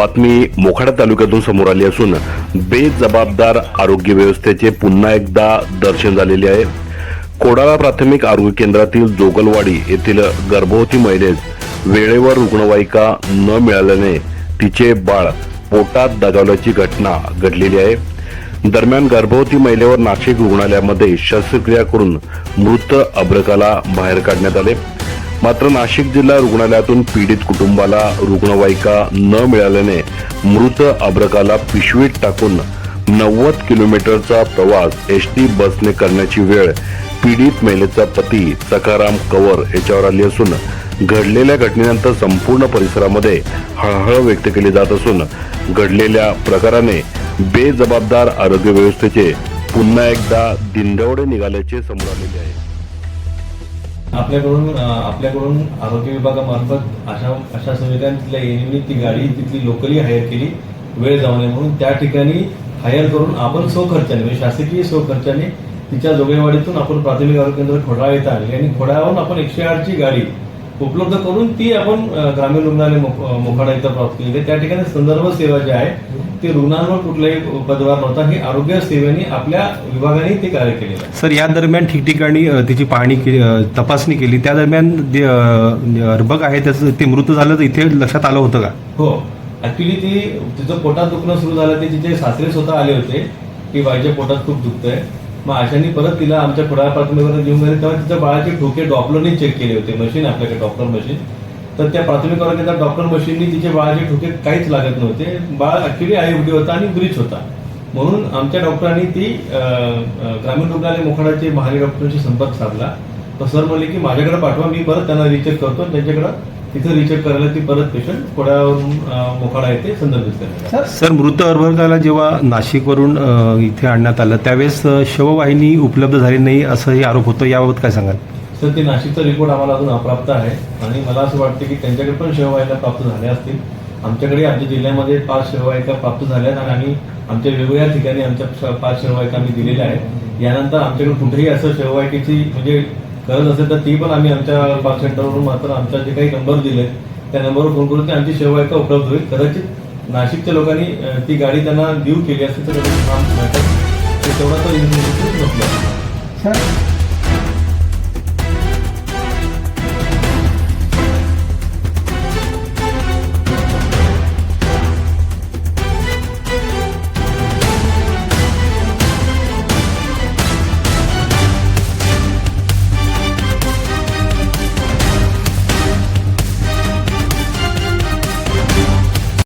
बातमी मोखाडा तालुक्यातून समोर आली असून बेजबाबदार आरोग्य व्यवस्थेचे पुन्हा एकदा दर्शन झालेले आहे. कोडाळा प्राथमिक आरोग्य केंद्रातील जोगलवाडी येथील गर्भवती महिलेस वेळेवर रुग्णवाहिका न मिळाल्याने तिचे बाळ पोटात दगावल्याची घटना घडलेली आहे. दरम्यान गर्भवती महिलेवर नाशिक रुग्णालयामध्ये शस्त्रक्रिया करून मृत अभ्रकाला बाहेर काढण्यात आले. मात्र नाशिक जिल्हा रुग्णालयातून पीडित कुटुंबाला रुग्णवाहिका न मिळाल्याने मृत अब्रकाला पिशवीत टाकून नव्वद किलोमीटरचा प्रवास एस टी बसने करण्याची वेळ पीडित महिलेचा पती सखाराम कवर याच्यावर आली असून घडलेल्या घटनेनंतर संपूर्ण परिसरामध्ये हळहळ व्यक्त केली जात असून घडलेल्या प्रकाराने बेजबाबदार आरोग्य व्यवस्थेचे पुन्हा एकदा दिंडवडे निघाल्याचे समोर आलेले आहे. आपल्याकडून आपल्याकडून आरोग्य विभागामार्फत अशा अशा सुविधा तिथल्या एनएमनी ती गाडी तिथली लोकली हायर केली वेळ जाऊ नये म्हणून त्या ठिकाणी हायर करून आपण स्वखर्चाने म्हणजे शासकीय स्वखर्चाने तिच्या जोगेवाडीतून आपण प्राथमिक आरोग्य केंद्र खोडाळा येथे आणली आणि खोडाळावरून आपण एकशे आठची गाडी उपलब्ध करून ती आपण ग्रामीण रुग्णालय मोखाडा इथं प्राप्त केली. म्हणजे त्या ठिकाणी संदर्भ सेवा जी आहे ती रुग्णांवर कुठलाही पदभार नव्हता ही आरोग्य सेवेने आपल्या विभागाने ते कार्य केलेलं आहे. सर या दरम्यान ठिकठिकाणी तिची पाहणी केली तपासणी केली. त्या दरम्यान जे, अर्भक आहे त्याचं ते मृत झालं इथे लक्षात आलं होतं का? हो. ऍक्च्युली ती तिचं पोटात दुखणं सुरू झालं. ते तिचे सासरे स्वतः आले होते की बाईच्या पोटात खूप दुखतंय. मग अशाने परत तिला आमच्या खोडा प्राथमिक घेऊन गेले तेव्हा तिच्या बाळाचे ठोके डॉक्टरने चेक केले होते. मशीन आपल्याकडे डॉक्टर मशीन तर त्या प्राथमिक आरोग्याच्या डॉक्टर मशीननी तिचे बाळाचे ठोके काहीच लागत नव्हते. बाळ ऍक्च्युली आईवडी होता आणि ब्रिज होता. म्हणून आमच्या डॉक्टरांनी ती ग्रामीण रुग्णालय मोखाडाचे महाले डॉक्टरांशी संपर्क साधला. तर सर म्हणले की माझ्याकडे पाठवा मी परत त्यांना रिचेक करतो आणि त्यांच्याकडे तिथं रिचेक करायला ती परत पेशंट कोड्यावरून मोखाडा येते संदर्भित सर मृत अर्भकाला जेव्हा नाशिकवरून इथे आणण्यात आलं त्यावेळेस शववाहिनी उपलब्ध झाली नाही असंही आरोप होतो. याबाबत काय सांगाल? सर ते नाशिकचा रिपोर्ट आम्हाला अजून अप्राप्त आहे. आणि मला असं वाटतं की त्यांच्याकडे पण शेववाहिका प्राप्त झाल्या असतील. आमच्याकडे आमच्या जिल्ह्यामध्ये पाच शेववाहिका प्राप्त झाल्या आहेत आणि आम्ही आमच्या वेगवेगळ्या ठिकाणी आमच्या पाच शेववाहिका आम्ही दिलेल्या आहेत. यानंतर आमच्याकडे कुठेही असं शेववाहिकेची म्हणजे गरज असेल तर ती पण आम्ही आमच्या कॉल सेंटरवरून मात्र आमच्या जे काही नंबर दिले त्या नंबरवर फोन करून ते आमची शेववाहिका उपलब्ध होईल. कदाचित नाशिकच्या लोकांनी ती गाडी त्यांना देऊ केली असेल तर तेवढा तर इन्फॉर्मेशन नसलं सर